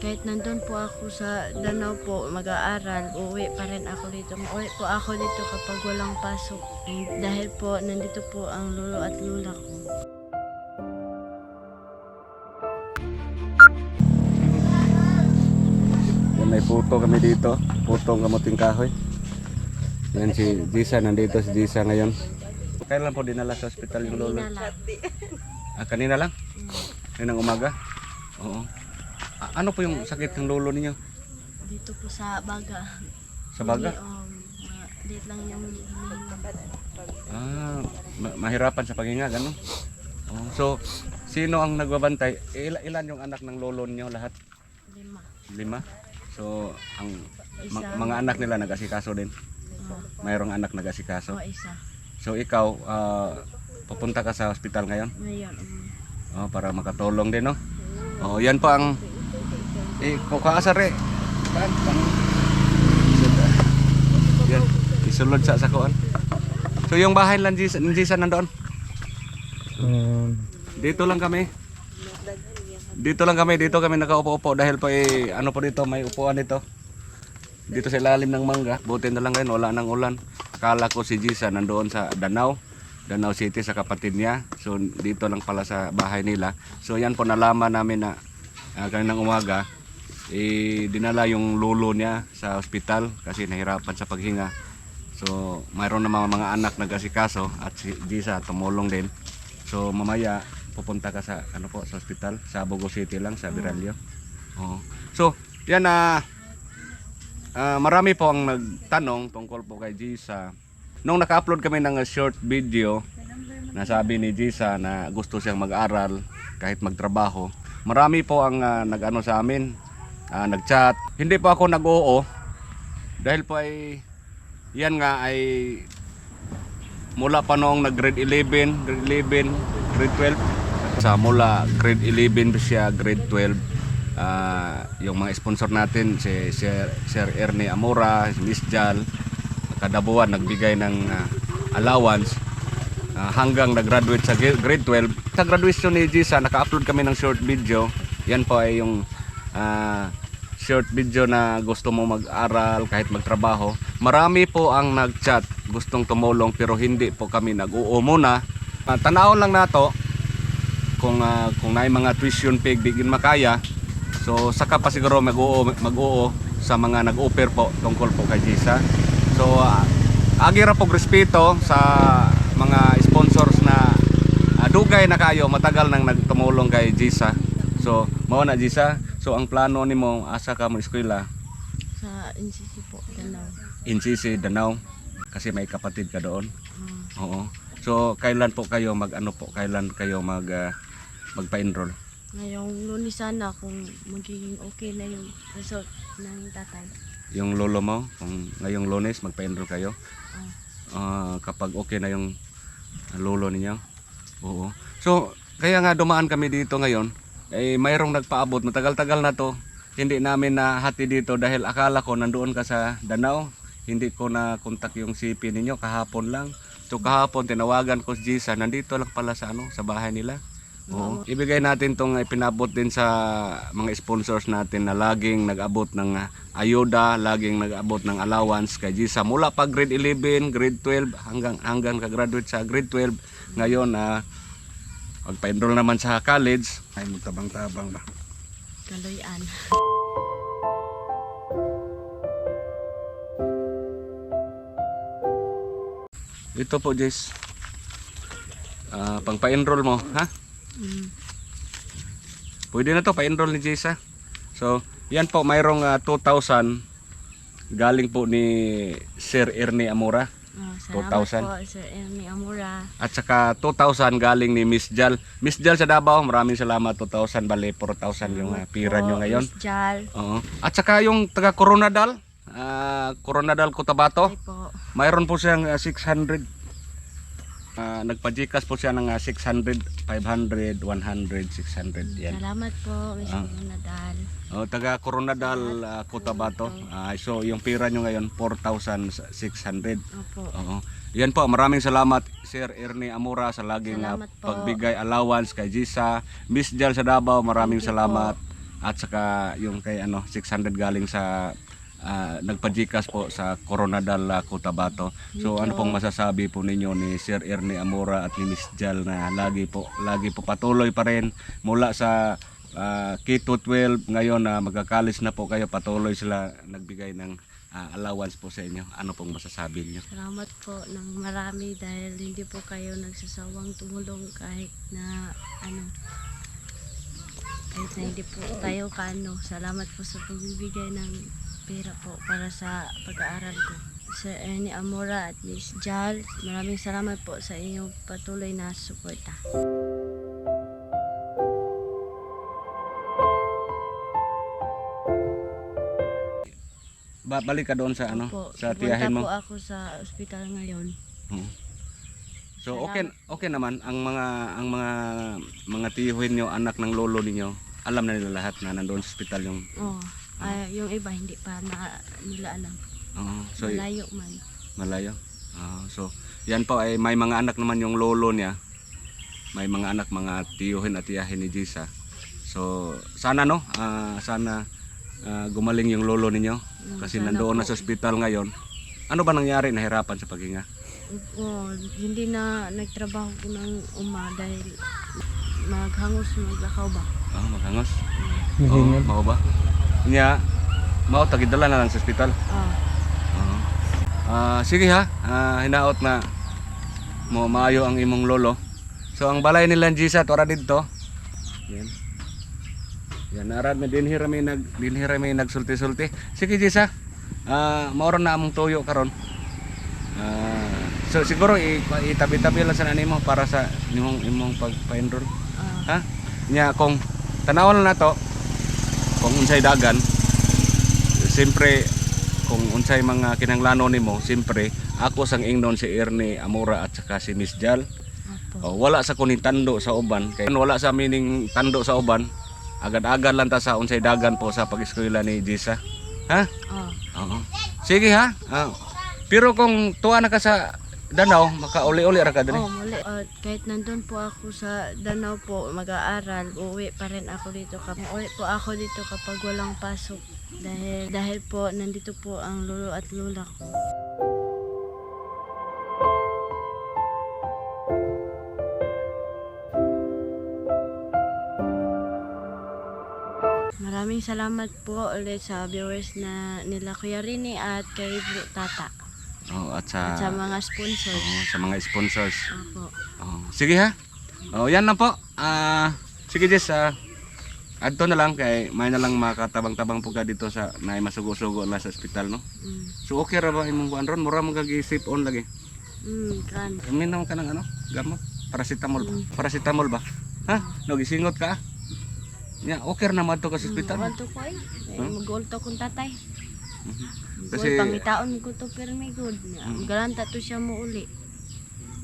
kahit nandun po ako sa Danau po mag-aaral, uuwi pa rin ako dito. Uuwi po ako dito kapag walang pasok. Dahil po nandito po ang lolo at lula ko. Yan, may puto kami dito. Putong kamuting kahoy. Yan si Jisa, nandito si Jisa ngayon. Kailan po dinala sa ospital yung lolo? Inala. Ah, kanina lang? Kanina umaga? Oo. Ah, ano po yung sakit ng lolo ninyo? Dito po sa baga. Sa baga? Hindi, um, ma- date lang yung hinihinga. Ah, ma- mahirapan sa paghinga, gano'n? Oh, so, sino ang nagbabantay? Il- ilan yung anak ng lolo niyo lahat? Lima. Lima? So, ang Isa. ma- mga anak nila nag-asikaso din? Oh, Mayroong anak nag-asikaso? oh, isa. So, ikaw, ah, papunta ka sa ospital ngayon? Ngayon, um, Oh, para makatulong din, no? Oh, yan pa ang eh kukaasar eh. Kan, kan. Yan, isulod sa sakuan. So yung bahay lang Jisa, nandoon. Dito lang kami. Dito lang kami, dito kami nakaupo-upo dahil pa eh, ano po dito, may upuan dito. Dito sa ilalim ng mangga, buti na lang ngayon, wala nang ulan. Kala ko si Jisa nandoon sa Danau, Danau City sa kapatid niya. So dito lang pala sa bahay nila. So yan po nalaman namin na uh, kaninang umaga, eh, dinala yung lolo niya sa ospital kasi nahirapan sa paghinga. So mayroon na mga, mga anak nag-asikaso at si Jisa tumulong din. So mamaya pupunta ka sa ano po sa ospital sa Bogo City lang sa Viralyo. Oo. So yan na Ah, marami po ang nagtanong tungkol po kay Jisa. Nung naka-upload kami ng short video, nasabi ni Jisa na gusto siyang mag-aral kahit magtrabaho. Marami po ang ah, nag-ano sa amin, ah, nag-chat. Hindi po ako nag-oo dahil po ay yan nga ay mula pa noong nag-grade 11, grade 11, grade 12. Sa mula grade 11 pa siya, grade 12. Ah, yung mga sponsor natin si Sir, Sir Ernie Amora, si Miss Jal, kada nagbigay ng ah, allowance ah, hanggang nag-graduate sa grade 12. Sa graduation ni Gisa, naka-upload kami ng short video. Yan po ay yung ah, short video na gusto mo mag-aral kahit magtrabaho. Marami po ang nag-chat gustong tumulong pero hindi po kami nag-uo muna. Ah, tanawon lang nato kung ah, kung naay mga tuition pay bigin makaya. So saka pa siguro mag-uo mag-uo sa mga nag-offer po tungkol po kay Gisa. So ah, agi ra po respeto sa mga sponsors na ah, dugay na kayo matagal nang nagtumulong kay Gisa. So mao na Gisa. So ang plano nimo asa ka mo eskwela sa NCC po, Danau. NCC Danau kasi may kapatid ka doon. Um, Oo. So kailan po kayo mag ano po kailan kayo mag ah, magpa-enroll? ngayong lunes sana kung magiging okay na yung result ng tatay. Yung lolo mo kung ngayong Lunes magpa-enroll kayo? Ah, Ah, kapag okay na yung lolo ninyo. Oo. So, kaya nga dumaan kami dito ngayon. Eh, mayroong nagpaabot. Matagal-tagal na to. Hindi namin na hati dito dahil akala ko nandoon ka sa Danau. Hindi ko na kontak yung CP ninyo kahapon lang. So kahapon tinawagan ko si Jisa. Nandito lang pala sa ano, sa bahay nila. Oo. Ibigay natin tong pinabot din sa mga sponsors natin na laging nag-abot ng ah, ayuda, laging nag-abot ng allowance kay Gisa mula pa grade 11, grade 12 hanggang hanggang ka-graduate sa grade 12. Ngayon na magpa-enroll naman sa college. Ay magtabang-tabang ba? Kaloyan. Ito po, Jess. Ah, pang pa-enroll mo, ha? Mm. Pwede na to pa-enroll ni Jess, ha? So, yan po, mayroong ah, 2,000 galing po ni Sir Ernie Amora. Ah, salamat 2,000. po, Sir Ernie Amura. At saka 2,000 galing ni Miss Jal. Miss Jal sa Davao, maraming salamat. 2,000 bali 4,000 yung uh, pira Po, nyo ngayon. Miss Jal. Oo. At saka yung taga Coronadal, ah Coronadal Cotabato, Ay po. mayroon po siyang ah, 600. Ah, nagpa-GCash po siya ng ah, 600, 500, 100, 600 yan. Salamat po, Miss Ah. Nadal. Oh, taga Coronadal ah, Cotabato. Ah, so yung pira nyo ngayon 4,600. Opo. Oo. Yan po, maraming salamat Sir Ernie Amora sa laging uh, po. pagbigay allowance kay Gisa. Miss Jal sa Davao, maraming salamat. at saka yung kay ano 600 galing sa uh, nagpa-GCash po sa Coronadal uh, Cotabato. So ano pong masasabi po ninyo ni Sir Ernie Amora at ni Miss Jal na lagi po lagi po patuloy pa rin mula sa uh, K-12 ngayon na magkakalis na po kayo patuloy sila nagbigay ng uh, allowance po sa inyo. Ano pong masasabi niyo? Salamat po ng marami dahil hindi po kayo nagsasawang tumulong kahit na ano kahit na hindi po tayo kaano. Salamat po sa pagbibigay ng pera po para sa pag-aaral ko. Sir Ernie Amora at Miss Jal, maraming salamat po sa inyong patuloy na suporta. Ba balik ka doon sa ano Opo, sa tiyahin mo. po ako sa ospital ngayon. Oo. So okay okay naman ang mga ang mga mga tiyuhin nyo, anak ng lolo ninyo, alam na nila lahat na nandoon sa ospital yung Oh, ay, yung iba hindi pa na nila alam. Oo, so Malayo man. malayo. Ah, so yan po ay may mga anak naman yung lolo niya. May mga anak mga tiyuhin at tiyahin ni Jisa. So sana no, ah, sana ah, gumaling yung lolo ninyo Mm, kasi sana nandoon na po. sa ospital ngayon. Ano ba nangyari nahirapan sa paghinga? Oo, hindi na nagtrabaho ko ng uma dahil maghangos maglakaw ba. Ah, maghangos. Oo, mao ba? Nya, mao tagidala na lang sa ospital. Oo. Ah, sige ha. Ah, hinaot na mo maayo ang imong lolo. So ang balay nila Gisa tora didto. Yan. Yan narad na dinhi rami nag dinhi rami nagsulti-sulti. Sige Gisa. Ah, maoro na among tuyo karon. Ah, so siguro itabi-tabi lang sa nimo para sa imong imong pagpa-enroll. ah, Ha? Nya kung tanawon na to kung unsay dagan siyempre kung unsay mga kinanglano nimo siyempre ako sang ingnon si Ernie Amora at saka si Miss Jal. Oh, wala sa kuning tando sa uban. Kay wala sa mining tando sa uban agad-agad lang ta sa unsay dagan po sa pag-eskwela ni Jisa. Ha? Ah, Oo. sige ha? Ah, pero kung tuwa na ka sa Danau makauli-uli ra ka dali oh, muli. Ah, kahit nandun po ako sa Danau po mag-aaral, uuwi pa rin ako dito. Kap uuwi po ako dito kapag walang pasok. Dahil, dahil po nandito po ang lolo at lola ko. Maraming salamat po ulit sa viewers na nila Kuya Rini at kay Tata. Oh, at At sa sa mga sponsors. oh, sa mga sponsors Opo. Oh, sige ha. Oh, yan lang po. Ah, sige Jess, ah, adto na lang kay may na lang makatabang-tabang po ka dito sa nay masugo-sugo na sa ospital no. Mm. So okay ra ba imong kuan ron? Mura mo kag-sip on lagi. Mm, kan. Uminom ka ng ano? Gamot? Paracetamol ba? Paracetamol ba? Ha? No gisingot ka? Ya, okay na madto ka sa ospital. Mag to ko eh. Mag-ulto kong tatay. Mhm. Kasi Kasi- pangitaon ko to permi good. Mm. Garanta to siya mo uli.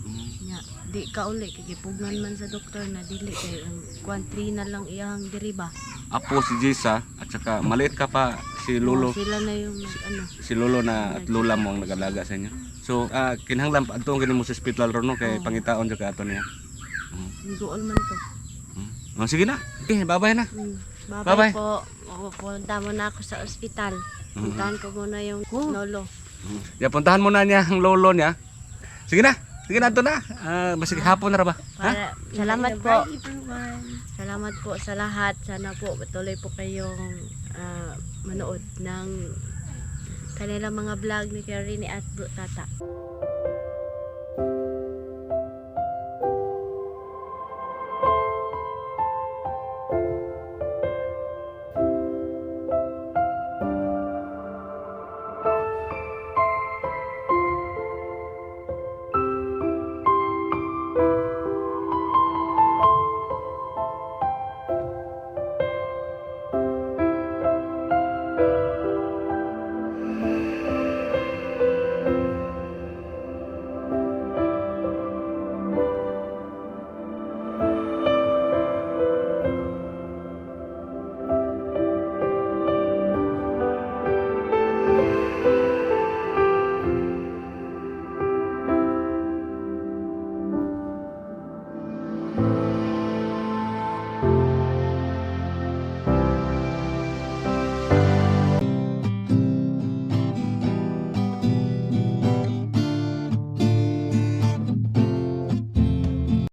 Mm. Nya, di ka uli kay gipugnan man sa doktor na dili kay ang kwantri na lang iyang diriba. Apo si Jisa at saka maliit ka pa si Lolo. Oh, sila na yung nag- ano. si lolo na at lola mo ang nagalaga sa inyo. So, ah kinahanglan pa adto mo sa ospital ron no kay pangitaon jud ka ato niya. Niguol man to. Hmm. Oh, sige na. Okay, bye-bye na. Mm. Bye-bye. Bye-bye po. O, punta mo na ako sa ospital. Puntahan ko muna yung lolo. Hmm. Ya, puntahan mo na niya ang lolo niya. Sige na. Sige na, ato na. Ah, basig hapon na ra ba? Ha? Para, salamat po. Salamat po sa lahat. Sana po patuloy po kayong ah, manood ng kanilang mga vlog ni Karini at Bro Tata.